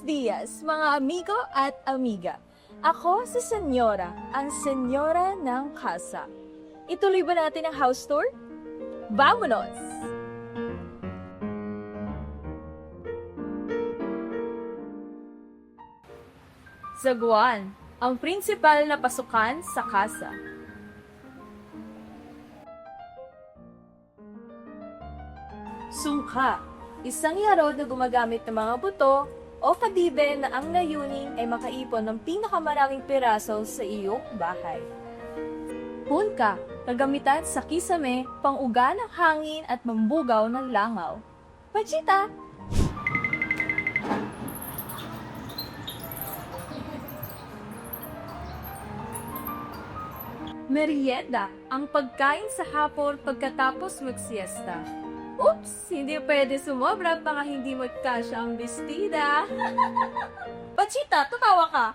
dias, mga amigo at amiga. Ako si Senyora, ang Senyora ng Casa. Ituloy ba natin ang house tour? Vamonos! Zaguan, ang prinsipal na pasukan sa casa. Sungka, isang yarod na gumagamit ng mga buto o kadibe na ang layunin ay makaipon ng pinakamaraming piraso sa iyong bahay. Punka, kagamitan sa kisame, panguga ng hangin at mambugaw ng langaw. Pachita! Merienda, ang pagkain sa hapon pagkatapos magsiesta. Oops! Hindi pwede sumobra baka hindi magkasya ang bestida. Pachita, tumawa ka!